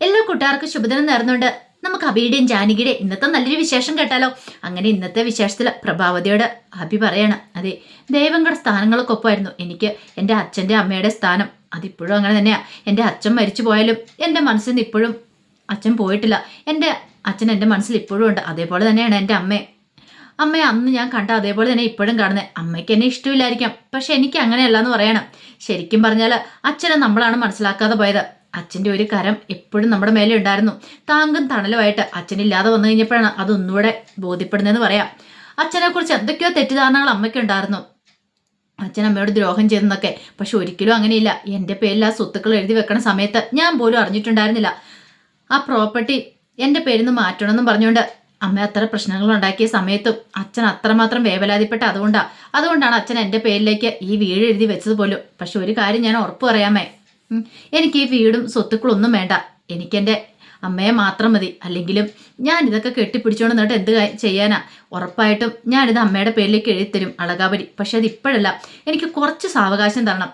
എല്ലാ കൂട്ടുകാർക്കും ശുഭദിനം നേർന്നുണ്ട് നമുക്ക് അബിയുടെയും ജാനകിയുടെ ഇന്നത്തെ നല്ലൊരു വിശേഷം കേട്ടാലോ? അങ്ങനെ ഇന്നത്തെ വിശേഷത്തിൽ പ്രഭാവതിയോട് അബി പറയാണ് അതെ ദൈവങ്ങളുടെ സ്ഥാനങ്ങൾക്കൊപ്പമായിരുന്നു എനിക്ക് എന്റെ അച്ഛന്റെ അമ്മയുടെ സ്ഥാനം. അതിപ്പോഴും അങ്ങനെ തന്നെയാണ് എന്റെ അച്ഛൻ മരിച്ചു പോയാലും എന്റെ മനസ്സിൽ നിന്ന് ഇപ്പോഴും അച്ഛൻ പോയിട്ടില്ല. എന്റെ അച്ഛൻ എന്റെ മനസ്സിൽ ഇപ്പോഴും ഉണ്ട്. അതേപോലെ തന്നെയാണ് എന്റെ അമ്മയെ അമ്മയെ അന്ന് ഞാൻ കണ്ട അതേപോലെ തന്നെ ഇപ്പോഴും കാണുന്നത് അമ്മയ്ക്ക് എന്നെ ഇഷ്ടമില്ലായിരിക്കാം. പക്ഷെ എനിക്ക് അങ്ങനെയല്ല എന്ന് പറയണം. ശരിക്കും പറഞ്ഞാൽ അച്ഛനെ നമ്മളാണ് മനസ്സിലാക്കാതെ പോയത്. അച്ഛന്റെ ഒരു കരം എപ്പോഴും നമ്മുടെ മേലെ ഉണ്ടായിരുന്നു. താങ്കും തണലുമായിട്ട് അച്ഛനില്ലാതെ വന്നു കഴിഞ്ഞപ്പോഴാണ് അതൊന്നുകൂടെ ബോധ്യപ്പെടുന്നതെന്ന് പറയാം. അച്ഛനെക്കുറിച്ച് എന്തൊക്കെയോ തെറ്റിദ്ധാരണകൾ അമ്മയ്ക്കുണ്ടായിരുന്നു. അച്ഛൻ അമ്മയോട് ദ്രോഹം ചെയ്തെന്നൊക്കെ. പക്ഷെ ഒരിക്കലും അങ്ങനെയില്ല. എന്റെ പേരിൽ ആ സ്വത്തുക്കൾ എഴുതി വെക്കണ സമയത്ത് ഞാൻ പോലും അറിഞ്ഞിട്ടുണ്ടായിരുന്നില്ല. ആ പ്രോപ്പർട്ടി എന്റെ പേരിൽ നിന്ന് മാറ്റണമെന്നും പറഞ്ഞുകൊണ്ട് അമ്മ അത്ര പ്രശ്നങ്ങൾ ഉണ്ടാക്കിയ സമയത്തും അച്ഛൻ അത്രമാത്രം വേവലാതിപ്പെട്ട അതുകൊണ്ടാണ് അതുകൊണ്ടാണ് അച്ഛൻ എന്റെ പേരിലേക്ക് ഈ വീട് എഴുതി വെച്ചത് പോലും. പക്ഷെ ഒരു കാര്യം ഞാൻ ഉറപ്പ് പറയാമേ. എനിക്ക് ഈ വീടും സ്വത്തുക്കളൊന്നും വേണ്ട. എനിക്കെന്റെ അമ്മയെ മാത്രം മതി. അല്ലെങ്കിലും ഞാൻ ഇതൊക്കെ കെട്ടിപ്പിടിച്ചോണ്ട് നിന്നിട്ട് എന്ത് ചെയ്യാനാ? ഉറപ്പായിട്ടും ഞാനിത് അമ്മയുടെ പേരിലേക്ക് എഴുതിത്തരും അളകാപരി. പക്ഷെ അത് ഇപ്പോഴല്ല. എനിക്ക് കുറച്ച് സാവകാശം തരണം.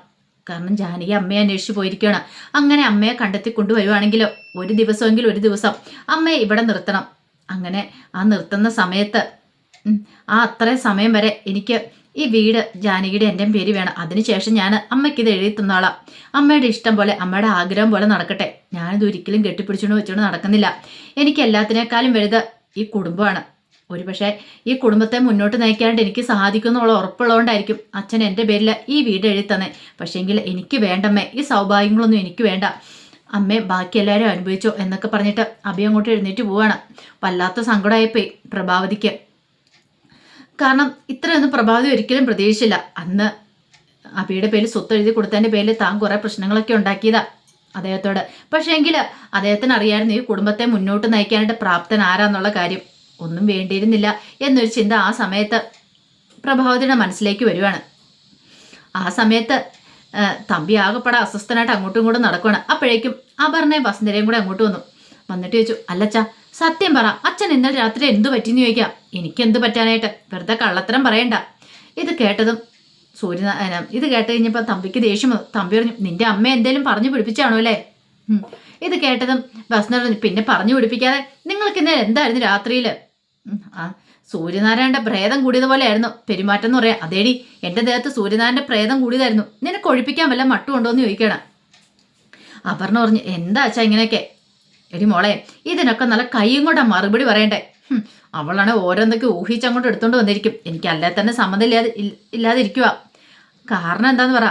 കാരണം ജാനകി അമ്മയെ അന്വേഷിച്ച് പോയിരിക്കുകയാണ്. അങ്ങനെ അമ്മയെ കണ്ടെത്തി കൊണ്ടുവരുവാണെങ്കിലോ? ഒരു ദിവസമെങ്കിൽ ഒരു ദിവസം അമ്മയെ ഇവിടെ നിർത്തണം. അങ്ങനെ ആ നിർത്തുന്ന സമയത്ത് ആ അത്രയും സമയം വരെ എനിക്ക് ഈ വീട് ജാനകിയുടെ എന്റെ പേര് വേണം. അതിനുശേഷം ഞാൻ അമ്മയ്ക്ക് ഇത് എഴുതി തന്നോളാം. അമ്മയുടെ ഇഷ്ടം പോലെ അമ്മയുടെ ആഗ്രഹം പോലെ നടക്കട്ടെ. ഞാനിത് ഒരിക്കലും കെട്ടിപ്പിടിച്ചുകൊണ്ട് വെച്ചുകൊണ്ട് നടക്കുന്നില്ല. എനിക്ക് എല്ലാത്തിനേക്കാളും വലുത് ഈ കുടുംബമാണ്. ഒരുപക്ഷെ ഈ കുടുംബത്തെ മുന്നോട്ട് നയിക്കാണ്ട് എനിക്ക് സാധിക്കുന്നുള്ള ഉറപ്പുള്ളതുകൊണ്ടായിരിക്കും അച്ഛൻ എന്റെ പേരിൽ ഈ വീട് എഴുതി തന്നെ. പക്ഷേങ്കിൽ എനിക്ക് വേണ്ടമ്മേ ഈ സൗഭാഗ്യങ്ങളൊന്നും എനിക്ക് വേണ്ട. അമ്മേ ബാക്കി എല്ലാവരും അനുഭവിച്ചോ എന്നൊക്കെ പറഞ്ഞിട്ട് അഭി അങ്ങോട്ട് എഴുന്നേറ്റ് പോവാണ്. വല്ലാത്ത സങ്കടമായിപ്പോയി പ്രഭാവതിക്ക്. കാരണം ഇത്രയൊന്നും പ്രഭാതി ഒരിക്കലും പ്രതീക്ഷിച്ചില്ല. അന്ന് അബിയുടെ പേരിൽ സ്വത്ത് എഴുതി കൊടുത്തതിന്റെ പേരിൽ താൻ കുറേ പ്രശ്നങ്ങളൊക്കെ ഉണ്ടാക്കിയതാ അദ്ദേഹത്തോട്. പക്ഷേ എങ്കിൽ അദ്ദേഹത്തിന് അറിയായിരുന്നു ഈ കുടുംബത്തെ മുന്നോട്ട് നയിക്കാനായിട്ട് പ്രാപ്തൻ ആരാന്നുള്ള കാര്യം. ഒന്നും വേണ്ടിയിരുന്നില്ല എന്നൊരു ചിന്ത ആ സമയത്ത് പ്രഭാവതിയുടെ മനസ്സിലേക്ക് വരുവാണ്. ആ സമയത്ത് തമ്പി ആകെപ്പാടെ അസ്വസ്ഥനായിട്ട് അങ്ങോട്ടും ഇങ്ങോട്ടും നടക്കുകയാണ് അപ്പോഴേക്കും ആ അപർണയും വസന്തരയും കൂടെ അങ്ങോട്ട് വന്നു. വന്നിട്ട് ചോദിച്ചു അല്ലച്ചാ സത്യം പറ അച്ഛൻ ഇന്നലെ രാത്രി എന്തു പറ്റിയെന്ന് ചോദിക്കാം. എനിക്ക് എന്ത് പറ്റാനായിട്ട്? വെറുതെ കള്ളത്തരം പറയണ്ട. ഇത് കേട്ടതും സൂര്യ ഇത് കേട്ട് കഴിഞ്ഞപ്പോൾ തമ്പിക്ക് ദേഷ്യം. തമ്പി പറഞ്ഞു നിന്റെ അമ്മ എന്തേലും പറഞ്ഞു പിടിപ്പിച്ചാണോ അല്ലേ? ഇത് കേട്ടതും ബസ്നർ പിന്നെ പറഞ്ഞു പിടിപ്പിക്കാതെ നിങ്ങൾക്ക് ഇന്നലെ എന്തായിരുന്നു രാത്രിയിൽ ആ സൂര്യനാരായണന്റെ പ്രേതം കൂടിയതുപോലെയായിരുന്നു. പെരുമാറ്റം എന്ന് പറയാം അതേടി എന്റെ ദേഹത്ത് സൂര്യനാരായണന്റെ പ്രേതം കൂടിയതായിരുന്നു. നിനക്ക് ഒഴിപ്പിക്കാൻ വല്ല മട്ടുണ്ടോ എന്ന് ചോദിക്കണം. അപർണ പറഞ്ഞു എന്താ അച്ഛാ ഇങ്ങനെയൊക്കെ? എടി മോളെ ഇതിനൊക്കെ നല്ല കൈയും കൊണ്ടാ മറുപടി പറയണ്ടേ? അവളാണ് ഓരോന്നൊക്കെ ഊഹിച്ചങ്ങോട്ട് എടുത്തോണ്ട് വന്നിരിക്കും. എനിക്ക് അല്ലേ തന്നെ സമ്മതം ഇല്ലാതെ ഇല്ലാതിരിക്കുക കാരണം എന്താന്ന് പറ.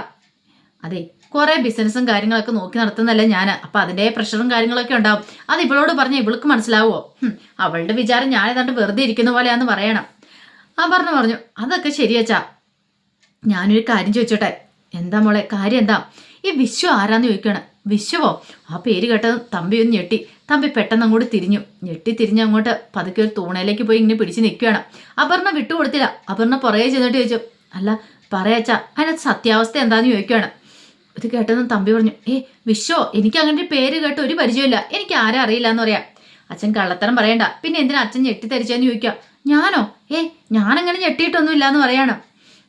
അതെ കുറേ ബിസിനസ്സും കാര്യങ്ങളൊക്കെ നോക്കി നടത്തുന്നതല്ല ഞാൻ അപ്പം അതിന്റെ പ്രഷറും കാര്യങ്ങളൊക്കെ ഉണ്ടാവും. അത് ഇവളോട് പറഞ്ഞ ഇവൾക്ക് മനസ്സിലാവുമോ അവളുടെ വിചാരം ഞാൻ ഏതാണ്ട് വെറുതെ ഇരിക്കുന്ന പോലെയാന്ന് പറയണം. ആ പറഞ്ഞു പറഞ്ഞു അതൊക്കെ ശരിയച്ചാ ഞാനൊരു കാര്യം ചോദിച്ചോട്ടെ? എന്താ മോളെ കാര്യം എന്താ? ഈ വിശ്വ ആരാന്ന് ചോദിക്കാണ്. വിശ്വവോ ആ പേര് കേട്ടത് തമ്പി ഒന്ന് ഞെട്ടി. തമ്പി പെട്ടെന്ന് അങ്ങോട്ട് തിരിഞ്ഞു. ഞെട്ടി തിരിഞ്ഞ് അങ്ങോട്ട് പതുക്കെ ഒരു തൂണയിലേക്ക് പോയി ഇങ്ങനെ പിടിച്ച് നിൽക്കുകയാണ്. അപർണ വിട്ടുകൊടുത്തില്ല. അപർണ പുറകെ ചെന്നിട്ട് ചോദിച്ചു അല്ല പറയച്ചാ അതിനകത്ത് സത്യാവസ്ഥ എന്താന്ന് ചോദിക്കുകയാണ്. ഇത് കേട്ടതെന്ന് തമ്പി പറഞ്ഞു ഏ വിശ്വോ എനിക്ക് അങ്ങനെ ഒരു പേര് കേട്ട് ഒരു പരിചയമില്ല എനിക്ക് ആരും അറിയില്ല എന്ന് പറയാം. അച്ഛൻ കള്ളത്തരം പറയണ്ട. പിന്നെ എന്തിനാ അച്ഛൻ ഞെട്ടിത്തരിച്ചെന്ന് ചോദിക്കുക? ഞാനോ? ഏ ഞാനങ്ങനെ ഞെട്ടിയിട്ടൊന്നും എന്ന് പറയാണ്.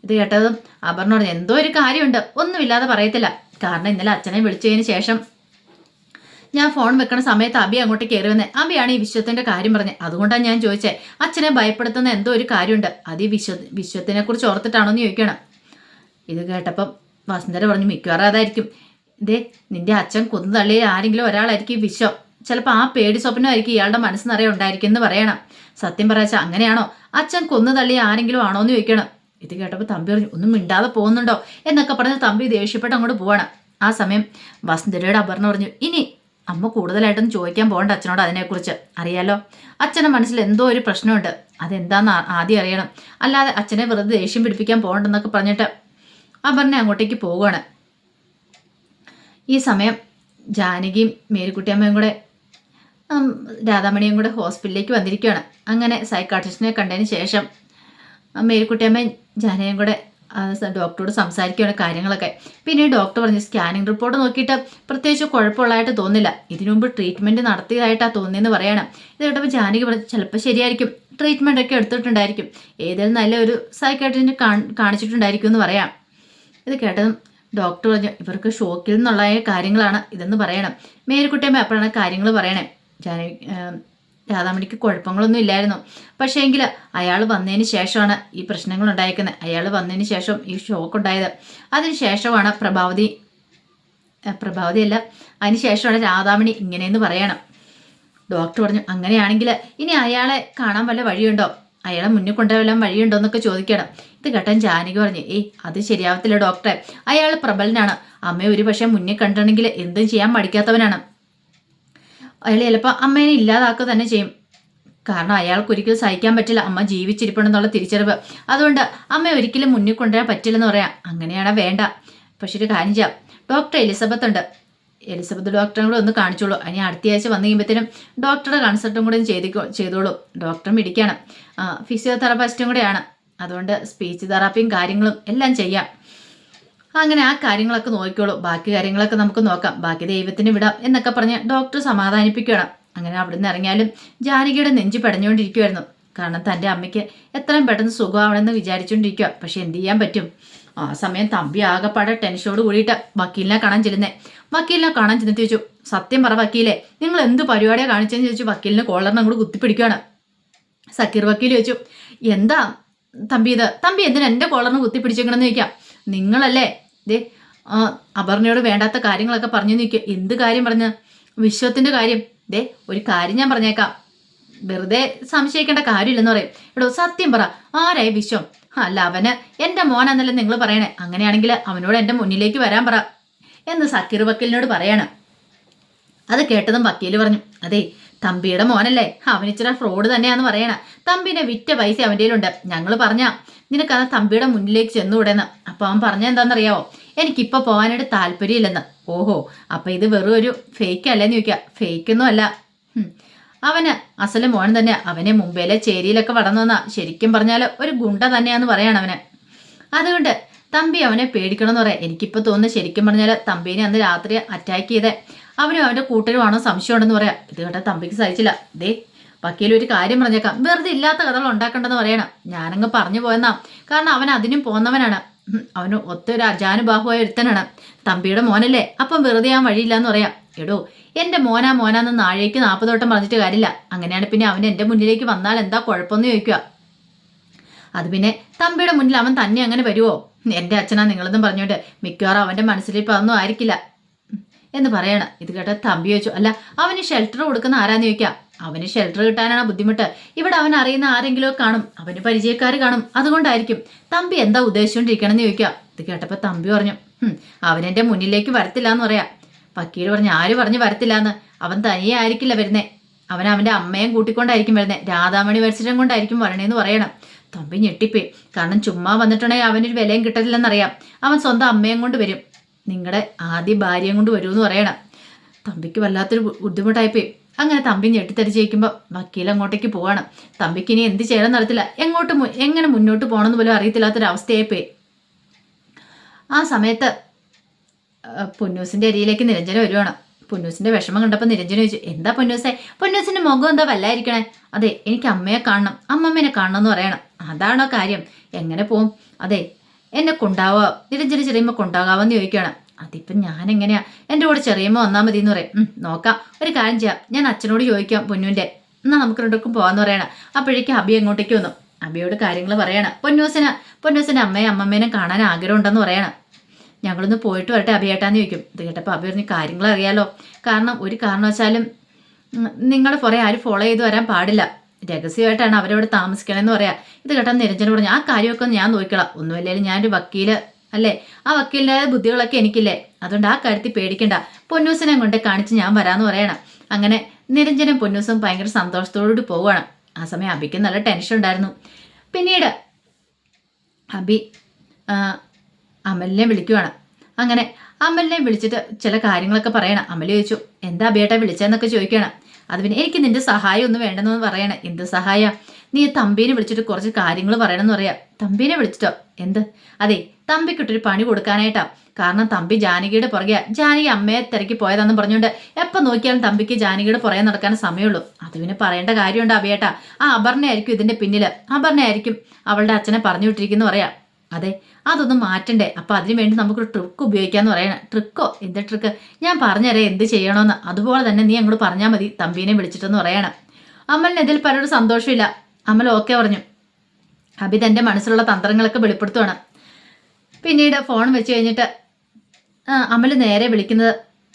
ഇത് കേട്ടതും അപർണ പറഞ്ഞു എന്തോ ഒരു കാര്യമുണ്ട്. ഒന്നുമില്ലാതെ പറയത്തില്ല. കാരണം ഇന്നലെ അച്ഛനെ വിളിച്ചതിന് ശേഷം ഞാൻ ഫോൺ വെക്കണ സമയത്ത് അബി അങ്ങോട്ട് കയറി വന്നേ. അബിയാണ് ഈ വിശ്വത്തിന്റെ കാര്യം പറഞ്ഞത് അതുകൊണ്ടാണ് ഞാൻ ചോദിച്ചത് അച്ഛനെ ഭയപ്പെടുത്തുന്ന എന്തോ ഒരു കാര്യമുണ്ട്. അത് ഈ വിശ്വ വിശ്വത്തിനെ കുറിച്ച് ഓർത്തിട്ടാണോ എന്ന് ചോദിക്കണം. ഇത് കേട്ടപ്പം വസുന്ധര പറഞ്ഞു മിക്കവാറും അതായിരിക്കും. ഇതേ നിന്റെ അച്ഛൻ കൊന്നു തള്ളിയ ആരെങ്കിലും ഒരാളായിരിക്കും ഈ വിശ്വം. ചിലപ്പോൾ ആ പേടി സ്വപ്നമായിരിക്കും ഇയാളുടെ മനസ്സ് ഉണ്ടായിരിക്കും എന്ന് പറയണം. സത്യം പറയാച്ച അങ്ങനെയാണോ? അച്ഛൻ കൊന്നു തള്ളിയ ആരെങ്കിലും ആണോ എന്ന് ചോദിക്കണം. ഇത് കേട്ടപ്പോൾ തമ്പി പറഞ്ഞു ഒന്നും മിണ്ടാതെ പോകുന്നുണ്ടോ? എന്നൊക്കെ പറഞ്ഞ് തമ്പി ദേഷ്യപ്പെട്ട് അങ്ങോട്ട് പോവാണ്. ആ സമയം വസുന്ധരയുടെ അപർണ പറഞ്ഞു ഇനി അമ്മ കൂടുതലായിട്ടൊന്നും ചോദിക്കാൻ പോകണ്ട അച്ഛനോട് അതിനെക്കുറിച്ച്. അറിയാലോ? അച്ഛന്റെ മനസ്സിൽ എന്തോ ഒരു പ്രശ്നമുണ്ട്. അതെന്താന്ന് ആദ്യം അറിയണം. അല്ലാതെ അച്ഛനെ വെറുതെ ദേഷ്യം പിടിപ്പിക്കാൻ പോകണ്ടെന്നൊക്കെ പറഞ്ഞിട്ട് അപർണ അങ്ങോട്ടേക്ക് പോവുകയാണ് ഈ സമയം ജാനകിയും മേരിക്കുട്ടിയമ്മയും കൂടെ രാധാമണിയും കൂടെ ഹോസ്പിറ്റലിലേക്ക് വന്നിരിക്കുകയാണ്. അങ്ങനെ സൈക്കാട്രിസ്റ്റിനെ കണ്ടതിന് ശേഷം മേരിക്കുട്ടിയമ്മ ജാനയും കൂടെ ഡോക്ടറോട് സംസാരിക്കുകയാണ് കാര്യങ്ങളൊക്കെ. പിന്നെ ഡോക്ടർ പറഞ്ഞു സ്കാനിങ് റിപ്പോർട്ട് നോക്കിയിട്ട് പ്രത്യേകിച്ച് കുഴപ്പമുള്ളതായിട്ട് തോന്നില്ല ഇതിനു മുമ്പ് ട്രീറ്റ്മെന്റ് നടത്തിയതായിട്ടാണ് തോന്നിയെന്ന് പറയണം. ഇത് കേട്ടപ്പോൾ ജാനകി പറഞ്ഞു ചിലപ്പോൾ ശരിയായിരിക്കും. ട്രീറ്റ്മെന്റ് ഒക്കെ എടുത്തിട്ടുണ്ടായിരിക്കും. ഏതെങ്കിലും നല്ല ഒരു സൈക്കാട്രിന് കാണിച്ചിട്ടുണ്ടായിരിക്കും എന്ന് പറയാം. ഇത് കേട്ടതും ഡോക്ടർ പറഞ്ഞു ഇവർക്ക് ഷോക്കിൽ നിന്നുള്ള കാര്യങ്ങളാണ് ഇതെന്ന് പറയണം. മേരിക്കുട്ടിയമ്മ എപ്പോഴാണ് കാര്യങ്ങൾ പറയണേ? ജാന രാധാമണിക്ക് കുഴപ്പങ്ങളൊന്നും ഇല്ലായിരുന്നു. പക്ഷേ എങ്കിൽ അയാൾ വന്നതിന് ശേഷമാണ് ഈ പ്രശ്നങ്ങൾ ഉണ്ടായിരിക്കുന്നത് അയാൾ വന്നതിന് ശേഷം ഈ ഷോക്ക് ഉണ്ടായത്. അതിന് ശേഷമാണ് പ്രഭാവതി അല്ല അതിന് ശേഷമാണ് രാധാമണി ഇങ്ങനെയെന്ന് പറയണം. ഡോക്ടർ പറഞ്ഞു അങ്ങനെയാണെങ്കിൽ ഇനി അയാളെ കാണാൻ വല്ല വഴിയുണ്ടോ? അയാളെ മുന്നിൽ കൊണ്ടുവരാൻ വഴിയുണ്ടോ എന്നൊക്കെ ചോദിക്കണം. ഇത് കേട്ടാൻ ജാനകി പറഞ്ഞു ഏയ് അത് ശരിയാവത്തില്ല ഡോക്ടറെ അയാൾ പ്രബലനാണ്. അമ്മയെ ഒരു പക്ഷേ മുന്നിൽ കണ്ടിട്ടുണ്ടെങ്കിൽ എന്തും ചെയ്യാൻ മടിക്കാത്തവനാണ്. അയാൾ ചിലപ്പോൾ അമ്മേനെ ഇല്ലാതാക്കുക തന്നെ ചെയ്യും. കാരണം അയാൾക്ക് ഒരിക്കലും സഹിക്കാൻ പറ്റില്ല. അമ്മ ജീവിച്ചിരിപ്പണെന്നുള്ള തിരിച്ചറിവ്. അതുകൊണ്ട് അമ്മ ഒരിക്കലും മുന്നിൽ കൊണ്ടുവരാൻ പറ്റില്ലെന്ന് പറയാം. അങ്ങനെയാണ് വേണ്ട. പക്ഷെ ഒരു കാര്യം ചെയ്യാം. ഡോക്ടർ എലിസബത്ത് ഉണ്ട്. എലിസബത്ത് ഡോക്ടറും കൂടെ ഒന്ന് കാണിച്ചോളൂ. ഇനി അടുത്ത ആഴ്ച വന്നു കഴിയുമ്പോഴത്തേനും ഡോക്ടറുടെ കൺസൾട്ടും കൂടെ ചെയ്തിക്കോ ചെയ്തോളൂ. ഡോക്ടർ മിടിക്കാണ്. ഫിസിയോതെറാപ്പിസ്റ്റും കൂടെയാണ്. അതുകൊണ്ട് സ്പീച്ച് തെറാപ്പിയും കാര്യങ്ങളും എല്ലാം ചെയ്യാം. അങ്ങനെ ആ കാര്യങ്ങളൊക്കെ നോക്കിക്കോളൂ. ബാക്കി കാര്യങ്ങളൊക്കെ നമുക്ക് നോക്കാം. ബാക്കി ദൈവത്തിന് വിടാം എന്നൊക്കെ പറഞ്ഞ് ഡോക്ടർ സമാധാനിപ്പിക്കണം അങ്ങനെ അവിടുന്ന് ഇറങ്ങിയാലും ജാനകിയുടെ നെഞ്ച് പടഞ്ഞുകൊണ്ടിരിക്കുമായിരുന്നു കാരണം തന്റെ അമ്മയ്ക്ക് എത്രയും പെട്ടെന്ന് സുഖമാവണമെന്ന് വിചാരിച്ചുകൊണ്ടിരിക്കുക പക്ഷെ എന്ത് ചെയ്യാൻ പറ്റും? ആ സമയം തമ്പി ആകെപ്പാടെ ടെൻഷനോട് കൂടിയിട്ട് വക്കീലിനെ കാണാൻ ചെല്ലുന്നേ. വക്കീലിനെ കാണാൻ ചെന്നിട്ട് ചോദിച്ചു സത്യം പറ വക്കീലെ നിങ്ങൾ എന്ത് പരിപാടിയാണ് കാണിച്ചതെന്ന്? ചോദിച്ചു. വക്കീലിനെ കോളറിനെ അങ്ങോട്ട് കുത്തിപ്പിടിക്കുകയാണ് സക്കീർ വക്കീൽ ചോദിച്ചു എന്താ തമ്പി ഇത്? തമ്പി എന്തിനാ എന്റെ കോളറിന് കുത്തിപ്പിടിച്ചേക്കണമെന്ന് ചോദിക്കാം. നിങ്ങളല്ലേ ദേ അപർണയോട് വേണ്ടാത്ത കാര്യങ്ങളൊക്കെ പറഞ്ഞു നിൽക്കുക എന്ത് കാര്യം പറഞ്ഞ? വിശ്വത്തിന്റെ കാര്യം. ദേ ഒരു കാര്യം ഞാൻ പറഞ്ഞേക്കാം. വെറുതെ സംശയിക്കേണ്ട കാര്യമില്ലെന്ന് പറയും. എടോ സത്യം പറ. ആരായി വിശ്വം? അല്ല അവന് എന്റെ മോനാന്നല്ലേ നിങ്ങൾ പറയണേ. അങ്ങനെയാണെങ്കിൽ അവനോട് എന്റെ മുന്നിലേക്ക് വരാൻ പറ. എന്ന് സക്കീർ വക്കീലിനോട് പറയാണ്. അത് കേട്ടതും വക്കീൽ പറഞ്ഞു. അതെ തമ്പിയുടെ മോനല്ലേ? അവനിച്ചിരി ഫ്രോഡ് തന്നെയാന്ന് പറയണ. തമ്പിനെ വിറ്റ പൈസ അവന്റെ കയ്യിലുണ്ട്. ഞങ്ങൾ പറഞ്ഞ നിനക്ക് അത് തമ്പിയുടെ മുന്നിലേക്ക് ചെന്നുകൂടെന്ന് അപ്പൊ അവൻ പറഞ്ഞ എന്താണെന്നറിയാവോ എനിക്കിപ്പോൾ പോകാനായിട്ട് താല്പര്യമില്ലെന്ന്. ഓഹോ അപ്പൊ ഇത് വെറും ഒരു ഫേക്ക് അല്ലേന്ന് ചോദിക്കുക ഫേക്കൊന്നും അല്ല. അവന് അസൽ മോൻ തന്നെ അവനെ മുംബൈയിലെ ചേരിയിലൊക്കെ വളർന്നു ശരിക്കും പറഞ്ഞാൽ ഒരു ഗുണ്ട തന്നെയാന്ന് പറയാണ് അവന്. അതുകൊണ്ട് തമ്പി അവനെ പേടിക്കണമെന്ന് പറയാം. എനിക്കിപ്പോൾ തോന്നുന്നു ശരിക്കും പറഞ്ഞാൽ തമ്പീനെ അന്ന് രാത്രി അറ്റാക്ക് ചെയ്തേ. അവനും അവന്റെ കൂട്ടരുമാണോ സംശയമുണ്ടെന്ന് പറയാം. ഇത് കേട്ട തമ്പിക്ക് സഹിച്ചില്ല. ദേ വക്കീൽ ഒരു കാര്യം പറഞ്ഞേക്കാം. വെറുതെ ഇല്ലാത്ത കഥകൾ ഉണ്ടാക്കേണ്ടെന്ന് പറയണം. ഞാനങ്ങ് പറഞ്ഞു പോയെന്നാ. കാരണം അവൻ അതിനും പോന്നവനാണ്. അവന് ഒത്തൊരു അജാനുബാഹുവായ ഒരുത്തനാണ്. തമ്പിയുടെ മോനല്ലേ. അപ്പം വെറുതെ ആ വഴിയില്ല എന്ന് പറയാം. എടോ എന്റെ മോനാ മോനാന്ന് നാഴേക്ക് നാൽപ്പതോട്ടം പറഞ്ഞിട്ട് കാര്യമില്ല. അങ്ങനെയാണ് പിന്നെ അവൻ എന്റെ മുന്നിലേക്ക് വന്നാൽ എന്താ കുഴപ്പമെന്ന് ചോദിക്കുക. അത് പിന്നെ തമ്പിയുടെ മുന്നിൽ അവൻ തന്നെ അങ്ങനെ വരുമോ എന്റെ അച്ഛനാ നിങ്ങളെന്നും പറഞ്ഞുകൊണ്ട് മിക്കവാറും അവന്റെ മനസ്സിലിപ്പോൾ അതൊന്നും ആയിരിക്കില്ല. എന്ന് പറയണം. ഇത് കേട്ട തമ്പി ചോദിച്ചു. അല്ല അവന് ഷെൽട്ടർ കൊടുക്കുന്ന ആരാന്ന് ചോദിക്കാം. അവന് ഷെൽട്ടർ കിട്ടാനാണ് ബുദ്ധിമുട്ട്. ഇവിടെ അവൻ അറിയുന്ന ആരെങ്കിലും കാണും. അവന് പരിചയക്കാർ കാണും. അതുകൊണ്ടായിരിക്കും തമ്പി എന്താ ഉദ്ദേശിച്ചുകൊണ്ടിരിക്കണം എന്ന് ചോദിക്കാം ഇത് കേട്ടപ്പോൾ തമ്പി പറഞ്ഞു അവനെന്റെ മുന്നിലേക്ക് വരത്തില്ല എന്ന് പറയാം. വക്കീൽ പറഞ്ഞു ആര് പറഞ്ഞു വരത്തില്ല എന്ന് അവൻ തനിയെ ആയിരിക്കില്ല വരുന്നേ. അവൻ അവന്റെ അമ്മയും കൂട്ടിക്കൊണ്ടായിരിക്കും വരുന്നേ. രാധാമണി വരച്ചിട്ടും കൊണ്ടായിരിക്കും വരണേന്ന് പറയണം. തമ്പി ഞെട്ടിപ്പോയി. കാരണം ചുമ്മാ വന്നിട്ടുണ്ടെങ്കിൽ അവനൊരു വിലയും കിട്ടത്തില്ലെന്നറിയാം. അവൻ സ്വന്തം അമ്മയും കൊണ്ട് വരും. നിങ്ങളുടെ ആദ്യ ഭാര്യയും കൊണ്ട് വരുമെന്ന് പറയണം. തമ്പിക്ക് വല്ലാത്തൊരു ബുദ്ധിമുട്ടായിപ്പോയി. അങ്ങനെ തമ്പി ഞെട്ടിത്തരിച്ചേക്കുമ്പോൾ വക്കീൽ അങ്ങോട്ടേക്ക് പോവാണ്. തമ്പിക്ക് ഇനി എന്ത് ചെയ്യണം നടത്തില്ല എങ്ങോട്ട് എങ്ങനെ മുന്നോട്ട് പോകണമെന്ന് പോലും അറിയത്തില്ലാത്തൊരവസ്ഥയായിപ്പോയി ആ സമയത്ത് പൊന്നൂസിന്റെ അരിയിലേക്ക് നിരഞ്ജന വരുവാണ്. പൊന്നൂസിന്റെ വിഷമം കണ്ടപ്പോൾ നിരഞ്ജന ചോദിച്ചു എന്താ പൊന്നൂസേ? പൊന്നൂസിന്റെ മുഖം എന്താ വല്ലായിരിക്കണേ? അതെ എനിക്ക് അമ്മയെ കാണണം. അമ്മമ്മേനെ കാണണം എന്ന് പറയണം. അതാണോ കാര്യം. എങ്ങനെ പോവും? അതെ എന്നെ കൊണ്ടാവോ? നിരഞ്ജന ചെറിയമ്മ കൊണ്ടാകാമെന്ന് ചോദിക്കുകയാണ്. അതിപ്പം ഞാൻ എങ്ങനെയാ എന്റെ കൂടെ ചെറിയമ്മ വന്നാൽ മതി എന്ന് പറയും നോക്കാം. ഒരു കാര്യം ചെയ്യാം. ഞാൻ അച്ഛനോട് ചോദിക്കാം പൊന്നുവിന്റെ എന്നാൽ നമുക്ക് രണ്ടുപേർക്കും പോകാമെന്ന് പറയണം. അപ്പോഴേക്കും അബി എങ്ങോട്ടേക്ക് വന്നു. അബിയോട് കാര്യങ്ങൾ പറയണം. പൊന്നൂസിന് പൊന്നൂസിന്റെ അമ്മയും അമ്മമ്മേനെ കാണാൻ ആഗ്രഹം ഉണ്ടെന്ന് പറയണം. ഞങ്ങളൊന്ന് പോയിട്ട് വരട്ടെ അഭിയേട്ടാന്ന് ചോദിക്കും. ഇത് കേട്ടപ്പോൾ അഭി പറഞ്ഞ് കാര്യങ്ങൾ അറിയാലോ. കാരണം ഒരു കാരണവശാലും നിങ്ങൾ കുറേ ആരും ഫോളോ ചെയ്ത് വരാൻ പാടില്ല. രഹസ്യമായിട്ടാണ് അവരവിടെ താമസിക്കണമെന്ന് പറയാം. ഇത് കേട്ടാൽ നിരഞ്ജന പറഞ്ഞു ആ കാര്യമൊക്കെ ഞാൻ നോക്കിക്കളാം. ഒന്നുമല്ലേലും ഞാനൊരു വക്കീൽ അല്ലേ? ആ വക്കീലിന്റെ ബുദ്ധികളൊക്കെ എനിക്കില്ലേ? അതുകൊണ്ട് ആ കാര്യത്തിൽ പേടിക്കണ്ട. പൊന്നൂസിനെ കൊണ്ട് കാണിച്ച് ഞാൻ വരാമെന്ന് പറയണം. അങ്ങനെ നിരഞ്ജനും പൊന്നൂസും ഭയങ്കര സന്തോഷത്തോടുകൂടി പോവുകയാണ്. ആ സമയം അബിക്ക് നല്ല ടെൻഷൻ ഉണ്ടായിരുന്നു. പിന്നീട് അബി അമലിനെ വിളിക്കുവാണ്. അങ്ങനെ അമലിനെ വിളിച്ചിട്ട് ചില കാര്യങ്ങളൊക്കെ പറയണം. അമൽ ചോദിച്ചു എന്താ അബിയേട്ടാ വിളിച്ചതെന്നൊക്കെ ചോദിക്കണം അത് പിന്നെ എനിക്ക് നിന്റെ സഹായം ഒന്നും വേണ്ടെന്നൊന്ന് പറയണേ. എന്ത് സഹായം? നീ തമ്പീനെ വിളിച്ചിട്ട് കുറച്ച് കാര്യങ്ങൾ പറയണമെന്ന് പറയാം. തമ്പീനെ വിളിച്ചിട്ടോ? എന്ത്? അതെ തമ്പിക്കിട്ടൊരു പണി കൊടുക്കാനായിട്ടാ. കാരണം തമ്പി ജാനകിയുടെ പുറകെ ജാനകി അമ്മയെ തിരക്കി പോയതാന്ന് പറഞ്ഞുകൊണ്ട് എപ്പം നോക്കിയാലും തമ്പിക്ക് ജാനകിയുടെ പുറകെ നടക്കാൻ സമയമുള്ളൂ. അത് പിന്നെ പറയേണ്ട കാര്യമുണ്ട് അബിയേട്ടാ ആ അപർണയായിരിക്കും ഇതിന്റെ പിന്നിൽ അപർണയായിരിക്കും അവളുടെ അച്ഛനെ പറഞ്ഞു വിട്ടിരിക്കുന്നു പറയാം. അതെ അതൊന്നും മാറ്റണ്ടേ. അപ്പോൾ അതിനു വേണ്ടി നമുക്കൊരു ട്രിക്ക് ഉപയോഗിക്കാന്ന് പറയണം. ട്രിക്കോ എന്ത് ട്രിക്ക് ഞാൻ പറഞ്ഞുതരാം എന്ത് ചെയ്യണമെന്ന് അതുപോലെ തന്നെ നീ അങ്ങോട്ട് പറഞ്ഞാൽ മതി തമ്പീനെ വിളിച്ചിട്ടെന്ന് പറയണം. അമലിന് ഇതിൽ പലരും സന്തോഷമില്ല. അമൽ ഓക്കെ പറഞ്ഞു. അഭി തന്റെ മനസ്സിലുള്ള തന്ത്രങ്ങളൊക്കെ വെളിപ്പെടുത്തുവാണ്. പിന്നീട് ഫോൺ വെച്ച് കഴിഞ്ഞിട്ട് അമൽ നേരെ വിളിക്കുന്നത്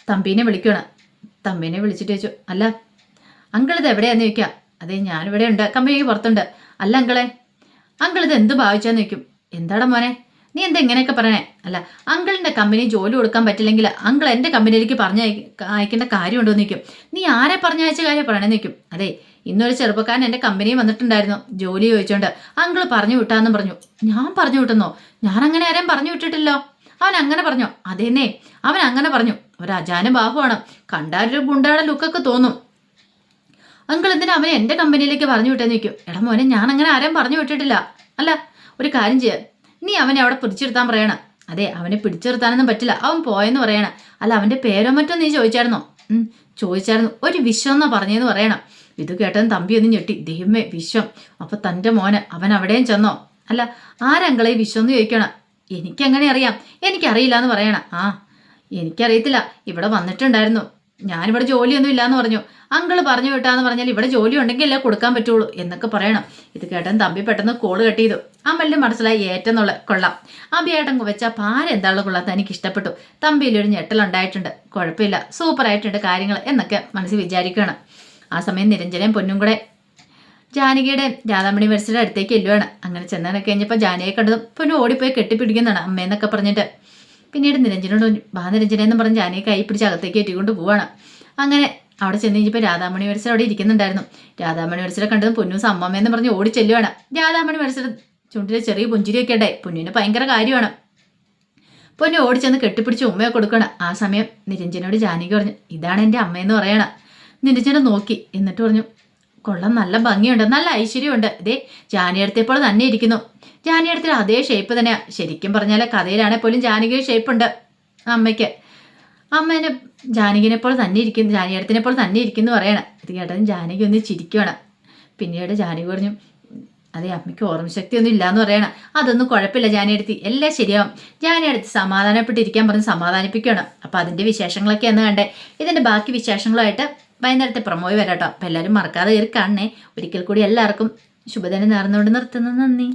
തമ്പീനെ വിളിക്കുകയാണ് തമ്പീനെ വിളിച്ചിട്ട് ചോദിച്ചു അല്ല അങ്കിൾ ഇത് എവിടെയാന്ന് ചോദിക്കുക അതെ ഞാനിവിടെ ഉണ്ട്. കമ്പനിക്ക് പുറത്തുണ്ട്. അല്ല അങ്കിളെ അങ്കിൾ ഇത് എന്ത് ഭാവിച്ചാന്ന് ചോദിക്കും? എന്താടാ മോനെ? നീ എന്താ ഇങ്ങനെയൊക്കെ പറയണേ? അല്ല അങ്കിളിന്റെ കമ്പനി ജോലി കൊടുക്കാൻ പറ്റില്ലെങ്കിൽ അങ്കിൾ എന്റെ കമ്പനിയിലേക്ക് പറഞ്ഞ അയക്കേണ്ട കാര്യമുണ്ടോ എന്ന് നിൽക്കും നീ ആരെ പറഞ്ഞയച്ച കാര്യം പറയണേ നിൽക്കും അതെ ഇന്നൊരു ചെറുപ്പക്കാരൻ എന്റെ കമ്പനിയിൽ വന്നിട്ടുണ്ടായിരുന്നു. ജോലി ചോദിച്ചോണ്ട് അങ്കിൾ പറഞ്ഞു വിട്ടാന്നും പറഞ്ഞു. ഞാൻ പറഞ്ഞു വിട്ടെന്നോ? ഞാൻ അങ്ങനെ ആരെയും പറഞ്ഞു വിട്ടിട്ടില്ലോ. അവൻ അങ്ങനെ പറഞ്ഞു. അതേന്നെ അവൻ അങ്ങനെ പറഞ്ഞു. ഒരു അജാന ബാഹുവാണ്. കണ്ടാലൊരു ഗുണ്ടയുടെ ലുക്കൊക്കെ തോന്നും. അങ്കിൾ എന്തിനാ അവൻ എന്റെ കമ്പനിയിലേക്ക് പറഞ്ഞു വിട്ടേന്ന് നിൽക്കും എടാ മോനെ ഞാൻ അങ്ങനെ ആരെയും പറഞ്ഞു വിട്ടിട്ടില്ല. അല്ല ഒരു കാര്യം ചെയ്യ നീ അവനെ അവിടെ പിടിച്ചെടുത്താൻ പറയണം. അതെ അവനെ പിടിച്ചെടുത്താനൊന്നും പറ്റില്ല. അവൻ പോയെന്ന് പറയണം. അല്ല അവന്റെ പേരോ മറ്റോ നീ ചോദിച്ചായിരുന്നോ? ചോദിച്ചായിരുന്നു. ഒരു വിശ്വം എന്നാ പറഞ്ഞതെന്ന് പറയണം. ഇത് കേട്ടതും തമ്പി ഒന്ന് ഞെട്ടി. ദൈവമേ വിശ്വം. അപ്പൊ തന്റെ മോനെ അവൻ അവിടെയും ചെന്നോ? അല്ല ആരങ്കളെ വിശ്വം എന്ന് ചോദിക്കണം? എനിക്കെങ്ങനെ അറിയാം? എനിക്കറിയില്ല എന്ന് പറയണം. ആ എനിക്കറിയത്തില്ല. ഇവിടെ വന്നിട്ടുണ്ടായിരുന്നു. ഞാനിവിടെ ജോലിയൊന്നും ഇല്ലാന്ന് പറഞ്ഞു. അങ്കിൾ പറഞ്ഞു വിട്ടാന്ന് പറഞ്ഞാൽ ഇവിടെ ജോലി ഉണ്ടെങ്കിലല്ലേ കൊടുക്കാൻ പറ്റുള്ളൂ എന്നൊക്കെ പറയണം. ഇത് കേട്ടൻ തമ്പി പെട്ടെന്ന് കോൾ കട്ട് ചെയ്തു. അമ്മലിന് മനസ്സിലായി ഏറ്റെന്നുള്ള കൊള്ളാം. അമ്പിയേട്ടൻ വെച്ച പാര എന്താണുള്ള കൊള്ളാത്ത എനിക്ക് ഇഷ്ടപ്പെട്ടു. തമ്പിയിലൊരു ഞെട്ടലുണ്ടായിട്ടുണ്ട് കുഴപ്പമില്ല. സൂപ്പറായിട്ടുണ്ട് കാര്യങ്ങൾ എന്നൊക്കെ മനസ്സിൽ വിചാരിക്കുകയാണ്. ആ സമയം നിരഞ്ജനയും പൊന്നും കൂടെ ജാനകിയുടെ രാധാമണി വരസിയുടെ അടുത്തേക്ക് എല്ലുവാണ് അങ്ങനെ ചെന്നാനൊക്കെ കഴിഞ്ഞപ്പോൾ ജാനകിയെ കണ്ടതും പൊന്നു ഓടിപ്പോയി കെട്ടിപ്പിടിക്കുന്നതാണ് അമ്മയെന്നൊക്കെ പറഞ്ഞിട്ട്. പിന്നീട് നിരഞ്ജനോട് മഹാനിരഞ്ജന എന്ന് പറഞ്ഞ് ജാനകി കൈ പിടിച്ച് അകത്തേക്ക് കയറ്റിക്കൊണ്ട് പോവാണ്. അങ്ങനെ അവിടെ ചെന്ന് കഴിഞ്ഞപ്പോൾ രാധാമണി വരസ അവിടെ ഇരിക്കുന്നുണ്ടായിരുന്നു. രാധാമണി വരസരെ കണ്ടതും പൊന്നു എന്ന് പറഞ്ഞ് ഓടി ചെല്ലുവാണ്. രാധാമണി വരസര ചുണ്ടിലെ ചെറിയ പുഞ്ചിരിയൊക്കെ ഉണ്ടായി പൊന്നുവിന് ഭയങ്കര കാര്യമാണ്. പൊന്നു ഓടിച്ചെന്ന് കെട്ടിപ്പിടിച്ച് ഉമ്മയെ കൊടുക്കണം. ആ സമയം നിരഞ്ജനോട് ജാനകി പറഞ്ഞു ഇതാണ് എന്റെ അമ്മയെന്ന് പറയണം. നിരഞ്ജന നോക്കി എന്നിട്ട് പറഞ്ഞു കൊള്ളം നല്ല ഭംഗിയുണ്ട് നല്ല ഐശ്വര്യമുണ്ട്. ഇതേ ജാനിയടുത്തപ്പോൾ തന്നെ ഇരിക്കുന്നു. ജാനിയടുത്തിൽ അതേ ഷേപ്പ് തന്നെയാ. ശരിക്കും പറഞ്ഞാൽ കഥയിലാണെങ്കിൽ പോലും ഷേപ്പ് ഉണ്ട് അമ്മയ്ക്ക്. അമ്മേനെ ജാനകിനെ പോലെ തന്നെ ഇരിക്കുന്നു ജാനിയടത്തിനെ പോലെ തന്നെ ഇരിക്കുന്നു പറയണം. ഇത് കേട്ടതും ജാനകി ഒന്ന് ചിരിക്കുകയാണ് പിന്നീട് ജാനകി പറഞ്ഞു അതെ അമ്മയ്ക്ക് ഓർമ്മശക്തി ഒന്നും ഇല്ലാന്ന് പറയണം. അതൊന്നും കുഴപ്പമില്ല ജാനിയടുത്തി എല്ലാം ശരിയാവും. ജാനിയടുത്ത് സമാധാനപ്പെട്ടിരിക്കാൻ പറഞ്ഞ് സമാധാനിപ്പിക്കണം അപ്പം അതിന്റെ വിശേഷങ്ങളൊക്കെ എന്ന് കണ്ടേ. ഇതിന്റെ ബാക്കി വിശേഷങ്ങളുമായിട്ട് വൈകുന്നേരത്തെ പ്രമോയി വരാട്ടോ. അപ്പം എല്ലാവരും മറക്കാതെ കയറി കാണണേ. ഒരിക്കൽ കൂടി എല്ലാവർക്കും ശുഭദിനം നേർന്നുകൊണ്ട് നിർത്തുന്നു. നന്ദി.